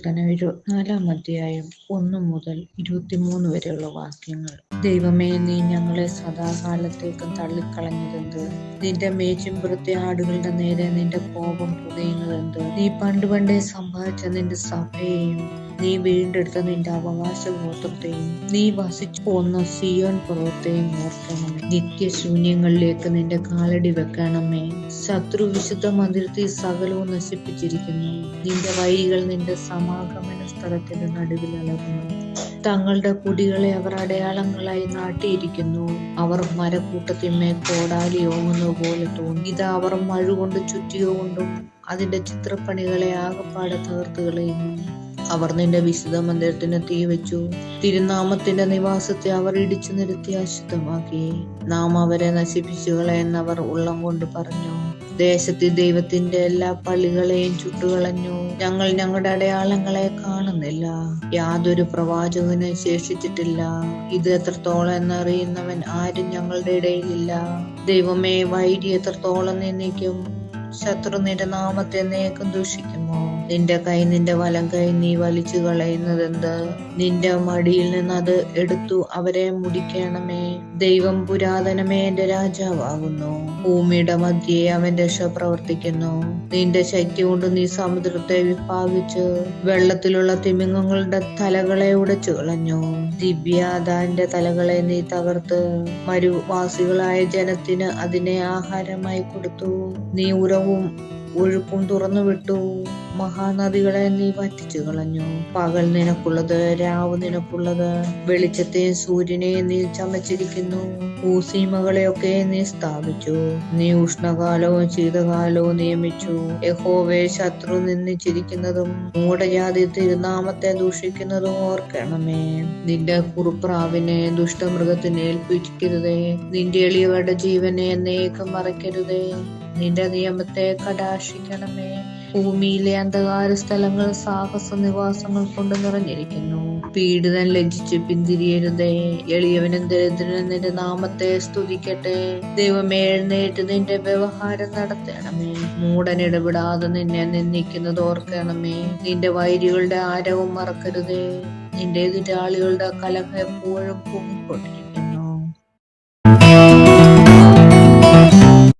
സങ്കീർത്തനം ഇരുപത്തിനാലാം അധ്യായം ഒന്ന് മുതൽ ഇരുപത്തിമൂന്ന് വരെയുള്ള വാക്യങ്ങൾ. ദൈവമേ നീ ഞങ്ങളെ സദാകാലത്തേക്കും തള്ളിക്കളഞ്ഞതെന്ത്? നിന്റെ മേച്ചിമ്പുറത്തെ ആടുകളുടെ നേരെ നിന്റെ കോപം പുകയുന്നതെന്ത്? നീ പണ്ട് പണ്ടേ സമ്പാദിച്ച നിന്റെ സഭയെയും നീ വീണ്ടെടുത്ത നിന്റെ അവകാശഗോത്രത്തെയും നീ വസിച്ചു പോന്ന സിയോൺ പർവത്തെയും ഓർക്കണമേ നിത്യശൂന്യങ്ങളിലേക്ക് നിന്റെ കാലടി വെക്കണമേ. ശത്രു വിശുദ്ധ മന്ദിരത്തിൽ സകലവും നശിപ്പിച്ചിരിക്കുന്നു. നിന്റെ വൈകൾ നിന്റെ സമാഗമന സ്ഥലത്തിന്റെ നടുവിൽ അലർന്നു തങ്ങളുടെ കുടികളെ അവർ അടയാളങ്ങളായി നാട്ടിയിരിക്കുന്നു. അവർ മരക്കൂട്ടത്തിന്മേൽ കോടാലി ഓങ്ങുന്നത് പോലെ തോന്നി. ഇത് അവർ മഴ കൊണ്ട് ചുറ്റിയോ കൊണ്ടും അതിന്റെ ചിത്രപ്പണികളെ ആകപ്പാടെ തകർത്ത് കളയുന്നു. അവർ നിന്റെ വിശുദ്ധ മന്ദിരത്തിന് തീ വെച്ചു തിരുനാമത്തിന്റെ നിവാസത്തെ അവർ ഇടിച്ചു നിരത്തി അശുദ്ധമാക്കി. നാം അവരെ നശിപ്പിച്ചു ഉള്ളം കൊണ്ട് പറഞ്ഞു. ദേശത്തെ ദൈവത്തിന്റെ എല്ലാ പള്ളികളെയും ചുട്ടുകളഞ്ഞു. ഞങ്ങൾ ഞങ്ങളുടെ അടയാളങ്ങളെ കാണുന്നില്ല. യാതൊരു പ്രവാചകനും ശേഷിച്ചിട്ടില്ല. ഇത് എത്രത്തോളം എന്നറിയുന്നവൻ ആരും ഞങ്ങളുടെ ഇടയിലില്ല. ദൈവമേ വൈരി എത്രത്തോളം നിന്ദിക്കും? ശത്രു നിന്റെ നാമത്തെ നേക്കും ദൂഷിക്കുമോ? നിന്റെ കൈ നിന്റെ വലം കൈ നീ വലിച്ചു കളയുന്നതെന്ത്? നിന്റെ മടിയിൽ നിന്ന് അത് എടുത്തു അവരെ മുടിക്കണമേ. ദൈവം പുരാതനമേ എന്റെ രാജാവാകുന്നു. ഭൂമിയുടെ മധ്യേ അവൻ രക്ഷ പ്രവർത്തിക്കുന്നു. നിന്റെ ശക്തി കൊണ്ട് നീ സമുദ്രത്തെ വിഭാഗിച്ച് വെള്ളത്തിലുള്ള തിമിംഗങ്ങളുടെ തലകളെ ഉടച്ചു കളഞ്ഞു. ദിവ്യാദാന്റെ തലകളെ നീ തകർത്ത് മരുവാസികളായ ജനത്തിന് അതിനെ ആഹാരമായി കൊടുത്തു. നീ ഉറവും ഒഴുക്കും തുറന്നു വിട്ടു. മഹാനദികളെ നീ വറ്റിച്ചു കളഞ്ഞു. പകൽ നിനക്കുള്ളത് രാവ് നിനക്കുള്ളത്. വെളിച്ചത്തെയും സൂര്യനെയും നീ ചമച്ചിരിക്കുന്നു. ഊസീമകളെയൊക്കെ നീ സ്ഥാപിച്ചു. നീ ഉഷ്ണകാലവും ശീതകാലവും നിയമിച്ചു. യഹോവേ ശത്രു നിന്ദിച്ചിരിക്കുന്നതും മൂടജാതി തിരുനാമത്തെ ദൂഷിക്കുന്നതും ഓർക്കണമേ. നിന്റെ കുറുപ്രാവിനെ ദുഷ്ടമൃഗത്തിന് ഏൽപ്പിക്കരുതേ നിന്റെ എളിയവരുടെ ജീവനെ എന്നേക്കും മറയ്ക്കരുതേ നിന്റെ നിയമത്തെ കടാക്ഷിക്കണമേ ഭൂമിയിലെ അന്ധകാര സ്ഥലങ്ങൾ സാഹസ നിവാസങ്ങൾ കൊണ്ട് നിറഞ്ഞിരിക്കുന്നു. പീഡിതൻ ലജ്ജിച്ച് പിന്തിരിയരുതേ. എളിയവനും ദരിദ്രനും നിന്റെ നാമത്തെ സ്തുതിക്കട്ടെ. ദൈവമേ എഴുന്നേറ്റ് നിന്റെ വ്യവഹാരം നടത്തണമേ. മൂടൻ ഇടപെടാതെ നിന്നെ നിന്ദിക്കുന്നത് ഓർക്കണമേ. നിന്റെ വൈരികളുടെ ആരവും മറക്കരുതേ. നിന്റെ എതിരാളികളുടെ കലഹ എപ്പോഴും പൊങ്ങിക്കൊണ്ടിരിക്കുന്നു